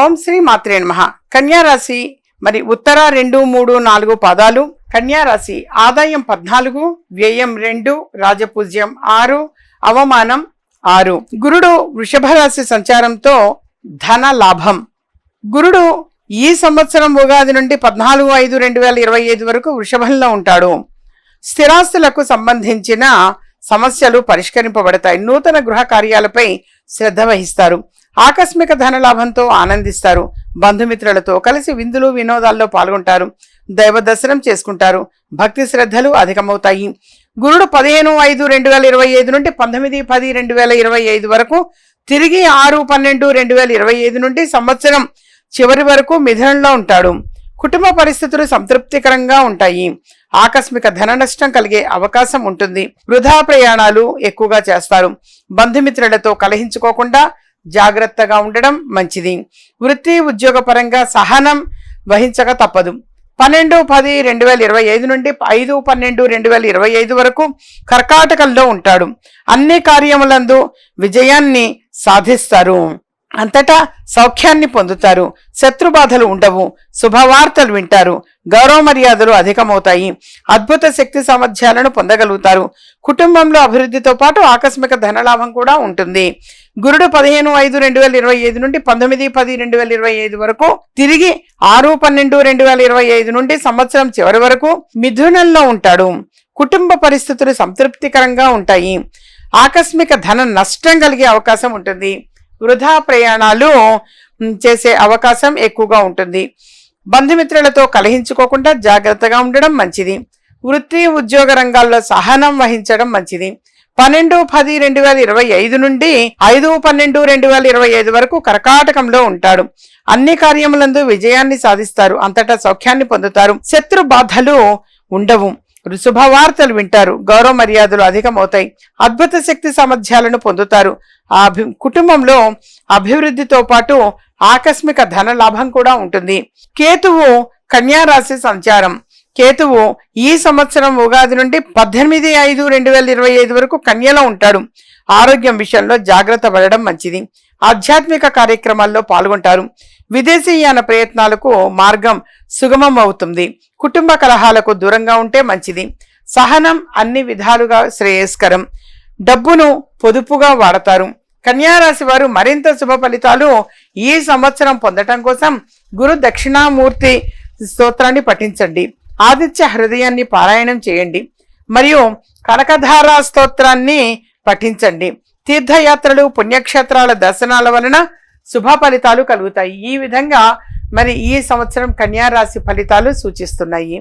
ఓం శ్రీ మాత్రే నమ. కన్యారాశి మరి ఉత్తర రెండు మూడు నాలుగు పాదాలు. కన్యారాశి ఆదాయం పద్నాలుగు వ్యయం రెండు రాజపూజ్యం ఆరు అవమానం ఆరు. గురుడు వృషభ రాశి సంచారంతో ధన లాభం. గురుడు ఈ సంవత్సరం ఉగాది నుండి పద్నాలుగు ఐదు రెండు వేల ఇరవై ఐదు వరకు వృషభంలో ఉంటాడు. స్థిరాస్తులకు సంబంధించిన సమస్యలు పరిష్కరింపబడతాయి. నూతన గృహ కార్యాలపై శ్రద్ధ వహిస్తారు. ఆకస్మిక ధన లాభంతో ఆనందిస్తారు. బంధుమిత్రులతో కలిసి విందులు వినోదాల్లో పాల్గొంటారు. దైవ దర్శనం చేసుకుంటారు. భక్తి శ్రద్ధలు అధికమవుతాయి. గురుడు పదిహేను ఐదు రెండు వేల ఇరవై ఐదు నుండి పంతొమ్మిది పది రెండు వేల ఇరవై ఐదు వరకు తిరిగి ఆరు పన్నెండు రెండు వేల ఇరవై ఐదు నుండి సంవత్సరం చివరి వరకు మిథునంలో ఉంటాడు. కుటుంబ పరిస్థితులు సంతృప్తికరంగా ఉంటాయి. ఆకస్మిక ధన నష్టం కలిగే అవకాశం ఉంటుంది. వృధా ప్రయాణాలు ఎక్కువగా చేస్తారు. బంధుమిత్రులతో కలహించుకోకుండా జాగ్రత్తగా ఉండడం మంచిది. వృత్తి ఉద్యోగపరంగా సహనం వహించక తప్పదు. పన్నెండు పది రెండు వేల ఇరవై ఐదు నుండి ఐదు పన్నెండు రెండు వేల ఇరవై ఐదు వరకు కర్కాటకంలో ఉంటాడు. అన్ని కార్యములందు విజయాన్ని సాధిస్తారు. అంతటా సౌఖ్యాన్ని పొందుతారు. శత్రుబాధలు ఉండవు. శుభవార్తలు వింటారు. గౌరవ మర్యాదలు అధికమవుతాయి. అద్భుత శక్తి సామర్థ్యాలను పొందగలుగుతారు. కుటుంబంలో అభివృద్ధితో పాటు ఆకస్మిక ధనలాభం కూడా ఉంటుంది. గురుడు పదిహేను ఐదు రెండు వేల ఇరవై ఐదు నుండి పంతొమ్మిది పది రెండు వేల ఇరవై ఐదు వరకు తిరిగి ఆరు పన్నెండు రెండు వేల ఇరవై ఐదు నుండి సంవత్సరం చివరి వరకు మిథునంలో ఉంటాడు. కుటుంబ పరిస్థితులు సంతృప్తికరంగా ఉంటాయి. ఆకస్మిక ధన నష్టం కలిగే అవకాశం ఉంటుంది. వృధా ప్రయాణాలు చేసే అవకాశం ఎక్కువగా ఉంటుంది. బంధుమిత్రులతో కలహించుకోకుండా జాగ్రత్తగా ఉండడం మంచిది. వృత్తి ఉద్యోగ రంగాల్లో సహనం వహించడం మంచిది. పన్నెండు పది రెండు వేల ఇరవై ఐదు నుండి ఐదు పన్నెండు రెండు వేల ఇరవై ఐదు వరకు కర్కాటకంలో ఉంటాడు అన్ని కార్యములందు విజయాన్ని సాధిస్తారు. అంతటా సౌఖ్యాన్ని పొందుతారు. శత్రు బాధలు ఉండవు. శుభవార్తలు వింటారు. గౌరవ మర్యాదలు అధికమవుతాయి. అద్భుత శక్తి సామర్థ్యాలను పొందుతారు. ఆ కుటుంబంలో అభివృద్ధితో పాటు ఆకస్మిక ధన లాభం కూడా ఉంటుంది. కేతువు కన్యారాశి సంచారం. కేతువు ఈ సంవత్సరం ఉగాది నుండి పద్దెనిమిది ఐదు రెండు వేల ఇరవై ఐదు వరకు కన్యలో ఉంటాడు. ఆరోగ్యం విషయంలో జాగ్రత్త పడడం మంచిది. ఆధ్యాత్మిక కార్యక్రమాల్లో పాల్గొంటారు. విదేశీయాన ప్రయత్నాలకు మార్గం సుగమం అవుతుంది. కుటుంబ కలహాలకు దూరంగా ఉంటే మంచిది. సహనం అన్ని విధాలుగా శ్రేయస్కరం. డబ్బును పొదుపుగా వాడతారు. కన్యారాశి వారు మరింత శుభ ఫలితాలు ఈ సంవత్సరం పొందటం కోసం గురు దక్షిణామూర్తి స్తోత్రాన్ని పఠించండి. ఆదిత్య హృదయాన్ని పారాయణం చేయండి. మరియు కనకధార స్తోత్రాన్ని పఠించండి. తీర్థయాత్రలు పుణ్యక్షేత్రాల దర్శనాల వలన శుభ ఫలితాలు కలుగుతాయి. ఈ విధంగా మరి ఈ సంవత్సరం కన్యా రాశి ఫలితాలు సూచిస్తున్నాయి.